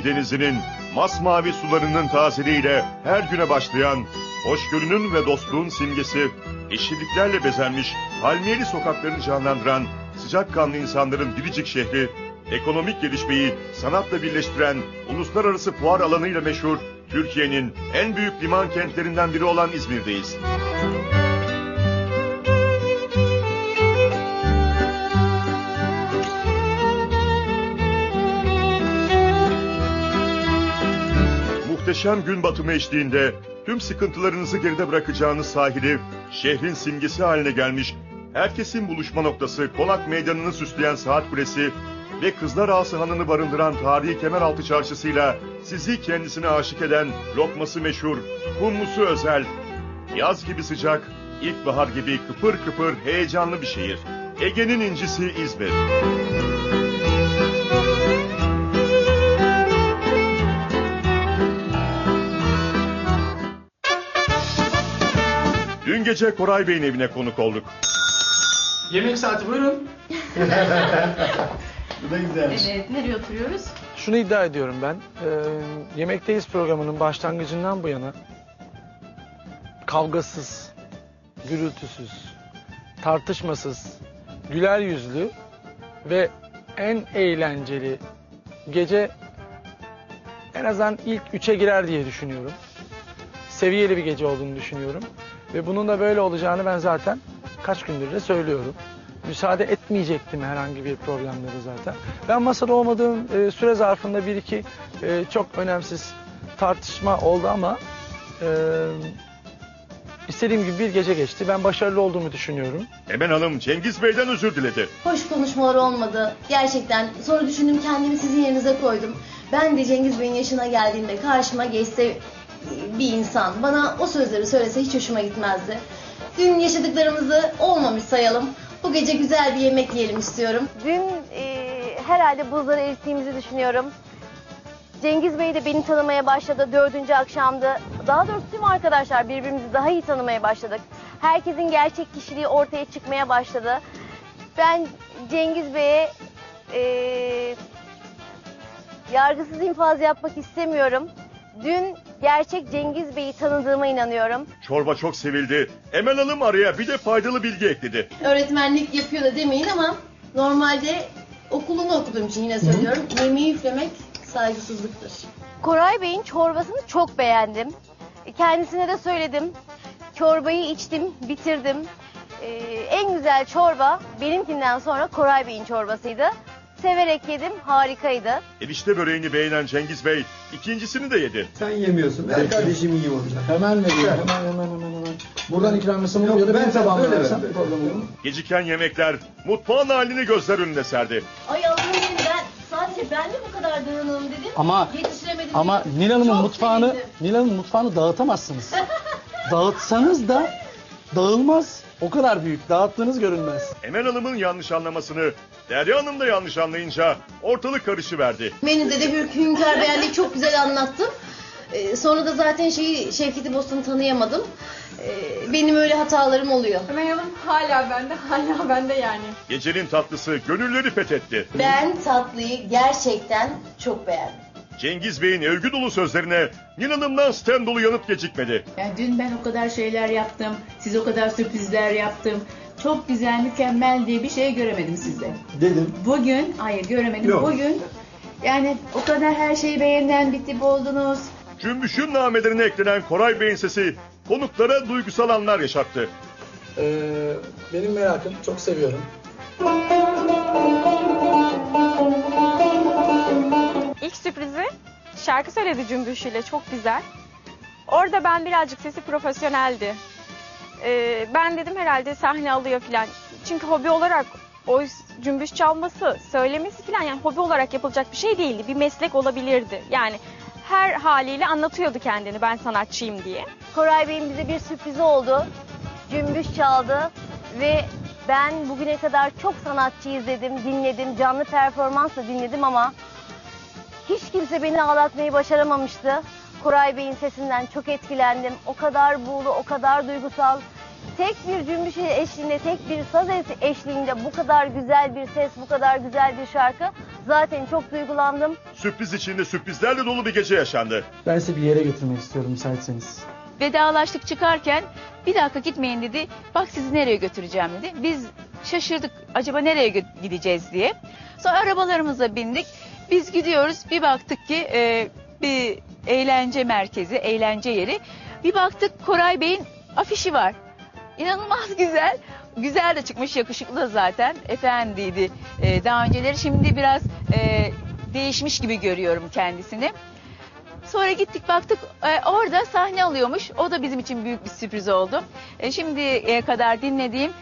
Ege Denizi'nin masmavi sularının tazeliğiyle her güne başlayan, hoşgörünün ve dostluğun simgesi, yeşilliklerle bezenmiş palmiyeli sokaklarını canlandıran sıcakkanlı insanların biricik şehri, ekonomik gelişmeyi sanatla birleştiren uluslararası fuar alanıyla meşhur Türkiye'nin en büyük liman kentlerinden biri olan İzmir'deyiz. Muhteşem gün batımı eşliğinde tüm sıkıntılarınızı geride bırakacağınız sahili, şehrin simgesi haline gelmiş, herkesin buluşma noktası Konak Meydanı'nı süsleyen Saat Kulesi ve Kızlar Ağası Hanı'nı barındıran tarihi Kemeraltı Çarşısı'yla sizi kendisine aşık eden lokması meşhur, kumlusu özel, yaz gibi sıcak, ilkbahar gibi kıpır kıpır heyecanlı bir şehir. Ege'nin incisi İzmir. Gece Koray Bey'in evine konuk olduk. Yemek saati buyurun. Bu da güzelmiş. Evet, nereye oturuyoruz? Şunu iddia ediyorum ben. e, Yemekteyiz programının başlangıcından bu yana kavgasız, gürültüsüz, tartışmasız, güler yüzlü ve en eğlenceli gece en azından ilk üçe girer diye düşünüyorum. Seviyeli bir gece olduğunu düşünüyorum. Ve bunun da böyle olacağını ben zaten kaç gündür de söylüyorum. Müsaade etmeyecektim herhangi bir problemleri zaten. Ben masada olmadığım e, süre zarfında bir iki e, çok önemsiz tartışma oldu ama e, istediğim gibi bir gece geçti. Ben başarılı olduğumu düşünüyorum. Emel Hanım Cengiz Bey'den özür diledi. Hoş konuşmalar olmadı. Gerçekten. Sonra düşündüm kendimi sizin yerinize koydum. Ben de Cengiz Bey'in yaşına geldiğimde karşıma geçse bir insan bana o sözleri söylese hiç hoşuma gitmezdi. Dün yaşadıklarımızı olmamış sayalım. Bu gece güzel bir yemek yiyelim istiyorum. Dün e, herhalde buzları erittiğimizi düşünüyorum. Cengiz Bey de beni tanımaya başladı dördüncü akşamdı. Daha doğrusu tüm arkadaşlar birbirimizi daha iyi tanımaya başladık. Herkesin gerçek kişiliği ortaya çıkmaya başladı. Ben Cengiz Bey'e e, yargısız infaz yapmak istemiyorum. Dün gerçek Cengiz Bey'i tanıdığıma inanıyorum. Çorba çok sevildi. Emel Hanım araya bir de faydalı bilgi ekledi. Öğretmenlik yapıyor da demeyin ama normalde okulunu okuduğum için yine söylüyorum. Yemeği üflemek saygısızlıktır. Koray Bey'in çorbasını çok beğendim. Kendisine de söyledim. Çorbayı içtim, bitirdim. Ee, en güzel çorba benimkinden sonra Koray Bey'in çorbasıydı. Severek yedim, harikaydı. Erişte böreğini beğenen Cengiz Bey ikincisini de yedi. Sen yemiyorsun. Ben Peki. kardeşim yiyeyim onu. Hemen? Güzel. Hemen hemen hemen hemen. Buradan ikramlısı mı ya da ben- ver. olur mu? Geciken yemekler mutfağın halini gözler önüne serdi. Ay Allah'ım benim, ben sadece ben mi bu kadar dağınığım dedim. Ama Yetiştiremedim. ama dedim. Nil Hanım'ın Çok mutfağını sevindim. Nil Hanım'ın mutfağını dağıtamazsınız. Dağıtsanız da dağılmaz. O kadar büyük. Dağıttığınız görünmez. Emel Hanım'ın yanlış anlamasını Derya Hanım da yanlış anlayınca ortalık karışıverdi. Menüde de bir hünkâr beğendiği çok güzel anlattım. Ee, sonra da zaten şeyi Şevketi Bostan'ı tanıyamadım. Ee, benim öyle hatalarım oluyor. Ömer Hanım hala bende, hala bende yani. Gecenin tatlısı gönülleri fethetti. Ben tatlıyı gerçekten çok beğendim. Cengiz Bey'in övgü dolu sözlerine Nil Hanım'dan stem dolu yanıt gecikmedi. Yani dün ben o kadar şeyler yaptım, siz o kadar sürprizler yaptım. Çok güzel, mükemmel diye bir şey göremedim sizde. Dedim. Bugün, hayır göremedim. Yok. Bugün yani o kadar her şeyi beğenilen bir tip oldunuz. Cümbüşün namelerine eklenen Koray Bey'in sesi konuklara duygusal anlar yaşattı. Ee, benim merakım çok seviyorum. İlk sürprizi şarkı söyledi Cümbüş ile çok güzel. Orada ben birazcık sesi profesyoneldi. Ee, ben dedim herhalde sahne alıyor falan. Çünkü hobi olarak o cümbüş çalması, söylemesi falan yani hobi olarak yapılacak bir şey değildi. Bir meslek olabilirdi. Yani her haliyle anlatıyordu kendini ben sanatçıyım diye. Koray Bey'in bize bir sürprizi oldu. Cümbüş çaldı ve ben bugüne kadar çok sanatçı izledim, dinledim, canlı performansla dinledim ama hiç kimse beni ağlatmayı başaramamıştı. Koray Bey'in sesinden çok etkilendim. O kadar buğulu, o kadar duygusal. tek bir cümbüş eşliğinde, tek bir saz eşliğinde bu kadar güzel bir ses, bu kadar güzel bir şarkı zaten çok duygulandım. Sürpriz içinde sürprizlerle dolu bir gece yaşandı. Ben sizi bir yere götürmek istiyorum müsaitseniz. Vedalaştık çıkarken bir dakika gitmeyin dedi. Bak sizi nereye götüreceğim dedi. Biz şaşırdık acaba nereye gö- gideceğiz diye. Sonra arabalarımıza bindik. Biz gidiyoruz bir baktık ki e, bir eğlence merkezi, eğlence yeri. Bir baktık Koray Bey'in afişi var. İnanılmaz güzel. Güzel de çıkmış, yakışıklı da zaten. Efendiydi e, daha önceleri. Şimdi biraz e, değişmiş gibi görüyorum kendisini. Sonra gittik baktık e, orada sahne alıyormuş. O da bizim için büyük bir sürpriz oldu. E, şimdiye kadar dinlediğim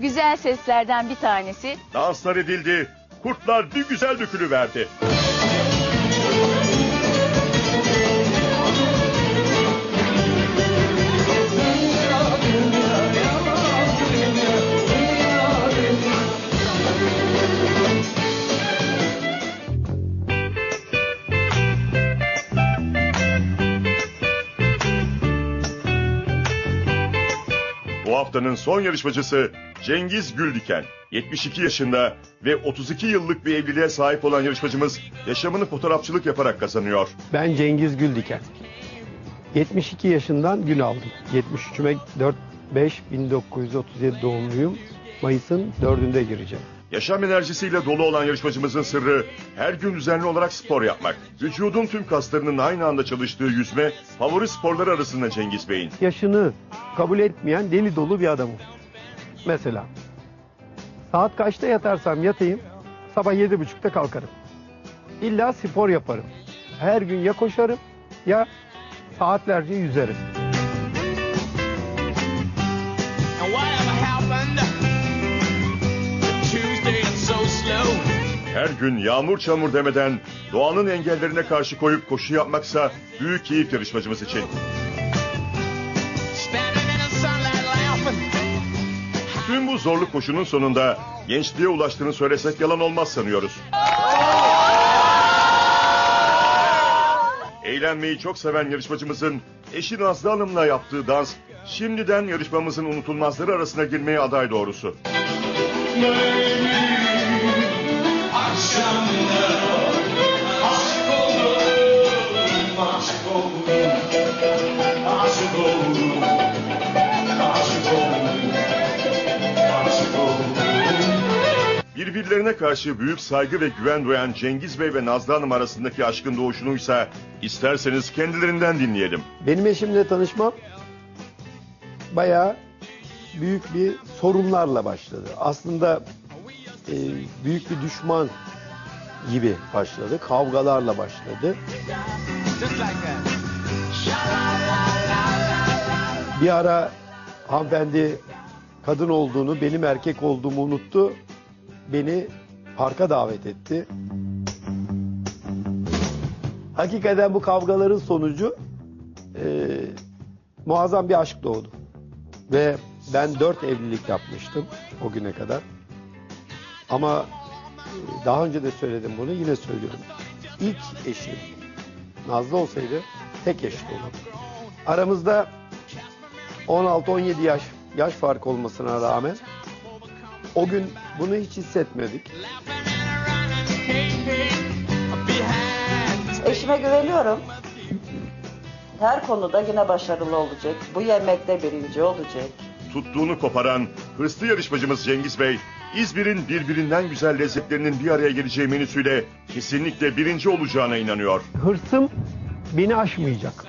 güzel seslerden bir tanesi. Danslar edildi. Kurtlar bir güzel dökülüverdi. Haftanın son yarışmacısı Cengiz Güldiken. 72 yaşında ve 32 yıllık bir evliliğe sahip olan yarışmacımız yaşamını fotoğrafçılık yaparak kazanıyor. Ben Cengiz Güldiken. 72 yaşından gün aldım. 73'üme 4 5 1937 doğumluyum. Mayıs'ın 4'ünde gireceğim. Yaşam enerjisiyle dolu olan yarışmacımızın sırrı her gün düzenli olarak spor yapmak. Vücudun tüm kaslarının aynı anda çalıştığı yüzme favori sporları arasında Cengiz Bey'in. Yaşını kabul etmeyen deli dolu bir adamım. Mesela saat kaçta yatarsam yatayım sabah 7.30'da kalkarım. İlla spor yaparım. Her gün ya koşarım ya saatlerce yüzerim. Her gün yağmur çamur demeden doğanın engellerine karşı koyup koşu yapmaksa büyük keyif yarışmacımız için. Zorlu koşunun sonunda gençliğe ulaştığını söylesek yalan olmaz sanıyoruz. Eğlenmeyi çok seven yarışmacımızın eşi Nazlı Hanım'la yaptığı dans şimdiden yarışmamızın unutulmazları arasına girmeye aday doğrusu. Birbirlerine karşı büyük saygı ve güven duyan Cengiz Bey ve Nazlı Hanım arasındaki aşkın doğuşunuysa isterseniz kendilerinden dinleyelim. Benim eşimle tanışmam bayağı büyük bir sorunlarla başladı. Aslında e, büyük bir düşman gibi başladı. Kavgalarla başladı. Bir ara hanımefendi kadın olduğunu, benim erkek olduğumu unuttu. Beni parka davet etti. Hakikaten bu kavgaların sonucu e, muazzam bir aşk doğdu. Ve ben dört evlilik yapmıştım o güne kadar. Ama e, daha önce de söyledim bunu yine söylüyorum. İlk eşim Nazlı olsaydı tek eşli olurdu. Aramızda 16-17 yaş yaş fark olmasına rağmen o gün bunu hiç hissetmedik. Eşime güveniyorum. Her konuda yine başarılı olacak. Bu yemekte birinci olacak. Tuttuğunu koparan hırslı yarışmacımız Cengiz Bey, İzmir'in birbirinden güzel lezzetlerinin bir araya geleceği menüsüyle kesinlikle birinci olacağına inanıyor. Hırsım beni aşmayacak.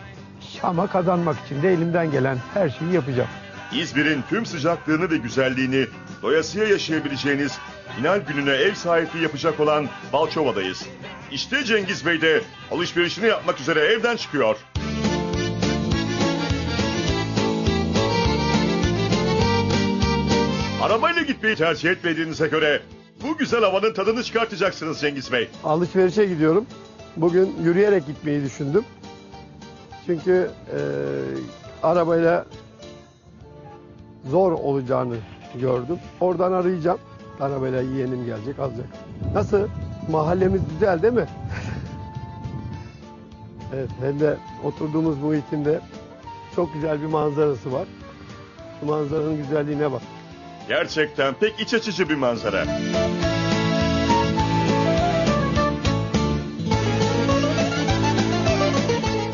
Ama kazanmak için de elimden gelen her şeyi yapacağım. İzmir'in tüm sıcaklığını ve güzelliğini doyasıya yaşayabileceğiniz final gününe ev sahipliği yapacak olan Balçova'dayız. İşte Cengiz Bey de alışverişini yapmak üzere evden çıkıyor. Arabayla gitmeyi tercih etmediğinize göre bu güzel havanın tadını çıkartacaksınız Cengiz Bey. Alışverişe gidiyorum. Bugün yürüyerek gitmeyi düşündüm. Çünkü e, arabayla zor olacağını gördüm. Oradan arayacağım. Arabayla yeğenim gelecek alacak. Nasıl? Mahallemiz güzel değil mi? evet hem de oturduğumuz muhitin de çok güzel bir manzarası var. Şu manzaranın güzelliğine bak. Gerçekten pek iç açıcı bir manzara.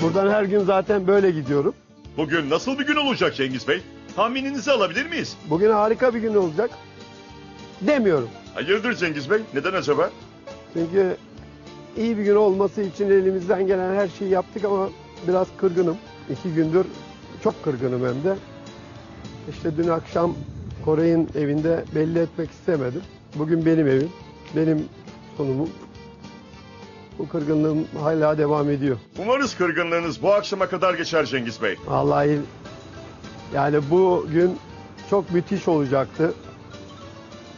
Buradan her gün zaten böyle gidiyorum. Bugün nasıl bir gün olacak Cengiz Bey? Tahmininizi alabilir miyiz? Bugün harika bir gün olacak. Demiyorum. Hayırdır Cengiz Bey? Neden acaba? Çünkü iyi bir gün olması için elimizden gelen her şeyi yaptık ama biraz kırgınım. İki gündür çok kırgınım hem de. İşte dün akşam Koray'ın evinde belli etmek istemedim. Bugün benim evim, benim sunumum. Bu kırgınlığım hala devam ediyor. Umarız kırgınlığınız bu akşama kadar geçer Cengiz Bey. Vallahi yani bu gün çok müthiş olacaktı.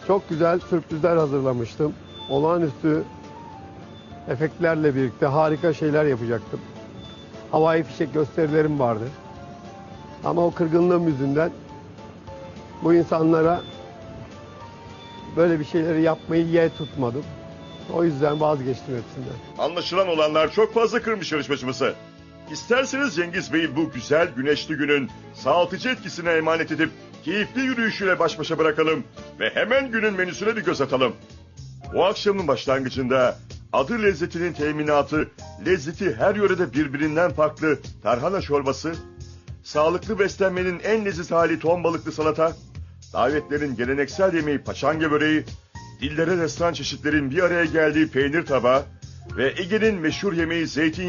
Çok güzel sürprizler hazırlamıştım. Olağanüstü efektlerle birlikte harika şeyler yapacaktım. Havai fişek gösterilerim vardı. Ama o kırgınlığım yüzünden bu insanlara böyle bir şeyleri yapmayı ye tutmadım. O yüzden vazgeçtim hepsinden. Anlaşılan olanlar çok fazla kırmış yarışmacımızı. İsterseniz Cengiz Bey'i bu güzel güneşli günün sağaltıcı etkisine emanet edip keyifli yürüyüşüyle baş başa bırakalım ve hemen günün menüsüne bir göz atalım. Bu akşamın başlangıcında adı lezzetinin teminatı, lezzeti her yörede birbirinden farklı tarhana çorbası, sağlıklı beslenmenin en leziz hali ton balıklı salata, davetlerin geleneksel yemeği paçanga böreği, dillere destan çeşitlerin bir araya geldiği peynir tabağı ve Ege'nin meşhur yemeği zeytin